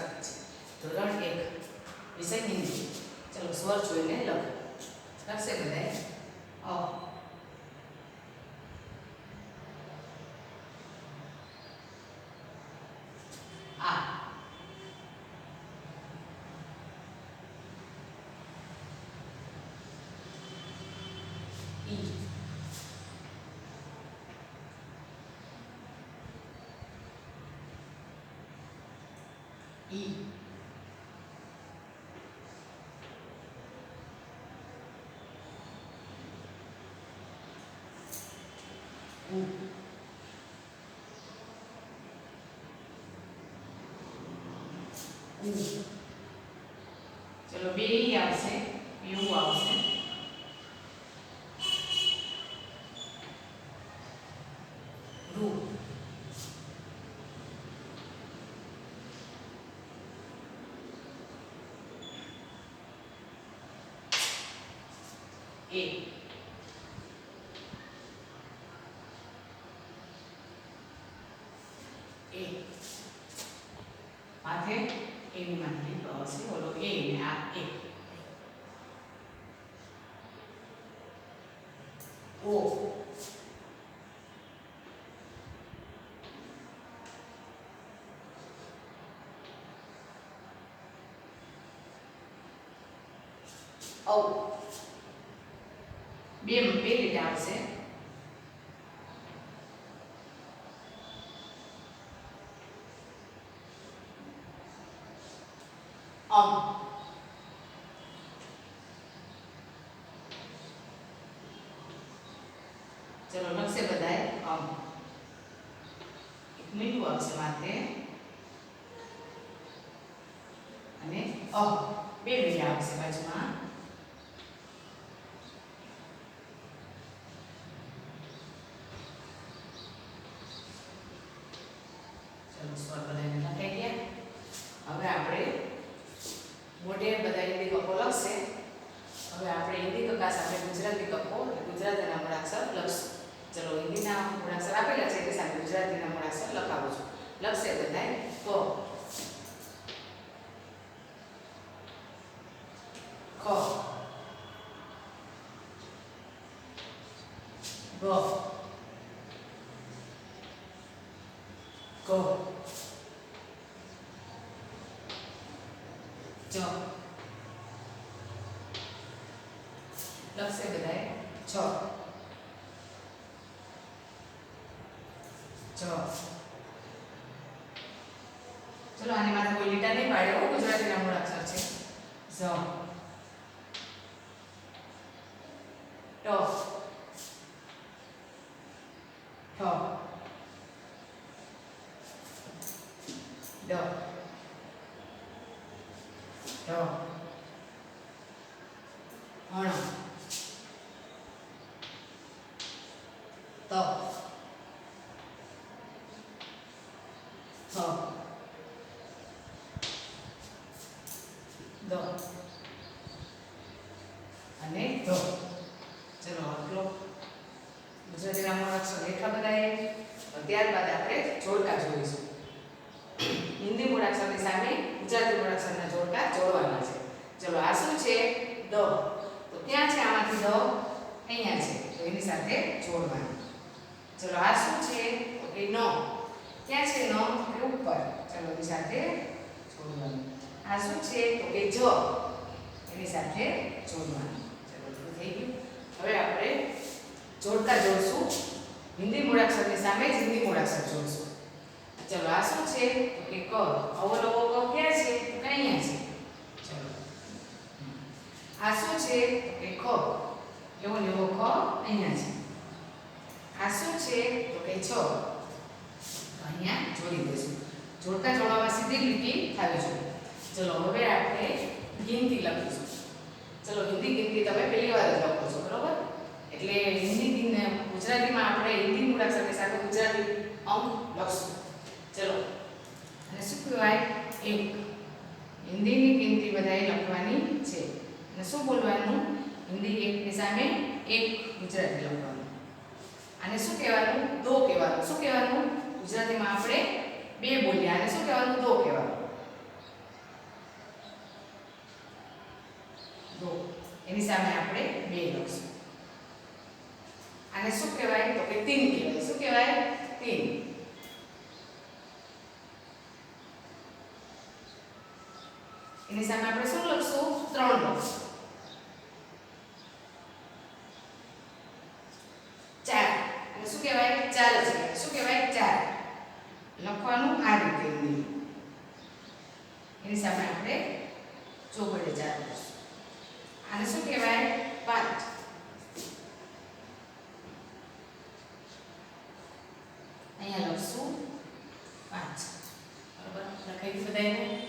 મૂળાક્ષર છે. ધોરણ એક વિષય હિન્દી ચલો સ્વર જોઈને લખો. લખશે બધાએ? અ. આ. ઈ ઈ ઉ ઉ ચલો બે ઈ આવશે યુ આવશે રૂ એ એ માથે એની માથે આવશે ઓલો એ ને આ એ ઓ ઔ બે બે રીતે આવશે અમ ચલો લખશે બધાએ અમ એક મીઠું આવશે માથે અને અ બે મીઠા આવશે બાજુમાં સ્વર બધાને લખાઈ ગયા હવે આપણે મોઢે બધા હિન્દી કપો લખશે હવે આપણે હિન્દી કક્કા સાથે ગુજરાતી કપો ગુજરાતીના મૂળાક્ષર લખશું ચલો હિન્દીના મૂળાક્ષર આપેલા છે તે સાથે ગુજરાતીના મૂળાક્ષર લખાવું છું લખશે બધાએ ક ખ ગ ગ જ. લખશે બધાએ? છ છ ચલો, આની માથે કોઈ લીટા નહીં પાડે હો, ગુજરાતીના મૂળાક્ષર છે. ઝ ટ ઠ ડ ઢ હણ ત અને ધ ચલો આટલો ગુજરાતીના મૂળાક્ષર લેખા બધાએ ત્યારબાદ આપણે જોડકા જોઈશું હિન્દી મૂળાક્ષરની સામે ગુજરાતી મૂળાક્ષરના જોડકા જોડવાના છે. ચલો, આ શું છે? દ. તો ક્યાં છે આમાંથી દ, અહીંયા છે. તો એની સાથે જોડવાનું. ચલો, આ શું છે? તો કે ન. ક્યાં છે ન કે ઉપર. ચલો, એની સાથે જોડવાનું. આ શું છે? તો કે જ. એની સાથે જોડવાનું. ચલો થઈ ગયું. હવે આપણે જોડતા જોડશું. હિન્દી મૂળાક્ષરની સામે જ હિન્દી મૂળાક્ષર જોડશું. ચલો, આ શું છે? તો કે ક. અવલવો ક્યાં છે? અહીંયા છે. ચલો. આ શું છે? તો કે ખ. એવો ને એવો ખ અહીંયા છે. આ શું છે? તો કે છ. અહીંયા જોડી દેશું જોડકા જોડવામાં સીધી લીટી થવી જોઈએ ચલો, હવે આપણે ગિનતી લખીશું. ચલો, હિન્દી ગિનતી તમે પહેલી વાર જ લખો છો, બરોબર? એટલે હિન્દી ગુજરાતીમાં આપણે હિન્દી મૂળાક્ષરની સાથે ગુજરાતી અંક લખશું. ચલો. અને શું કહેવાય? એક. હિન્દીની ગિનતી બધાએ લખવાની છે. અને શું બોલવાનું? હિન્દી એકની સામે એક, ગુજરાતી લખવાનું. અને શું કહેવાનું? દો કહેવાનું. શું કહેવાનું? ગુજરાતીમાં આપણે બે બોલીએ. અને શું કહેવાનું? દો કહેવાનું. દો. એની સામે આપણે બે લખશું. અને શું કહેવાય? તો કે તીન કહેવાય. શું કહેવાય? તીન. એની સામે આપણે શું લખશું ત્રણ લખશું ચાર અને શું કહેવાય ચાર જ શું કહેવાય ચાર લખવાનું આ રીતે એની સામે આપણે ચોગડે ચાર આને શું કહેવાય પાંચ અહીંયા લખશું પાંચ બરાબર લખાઈ બધાને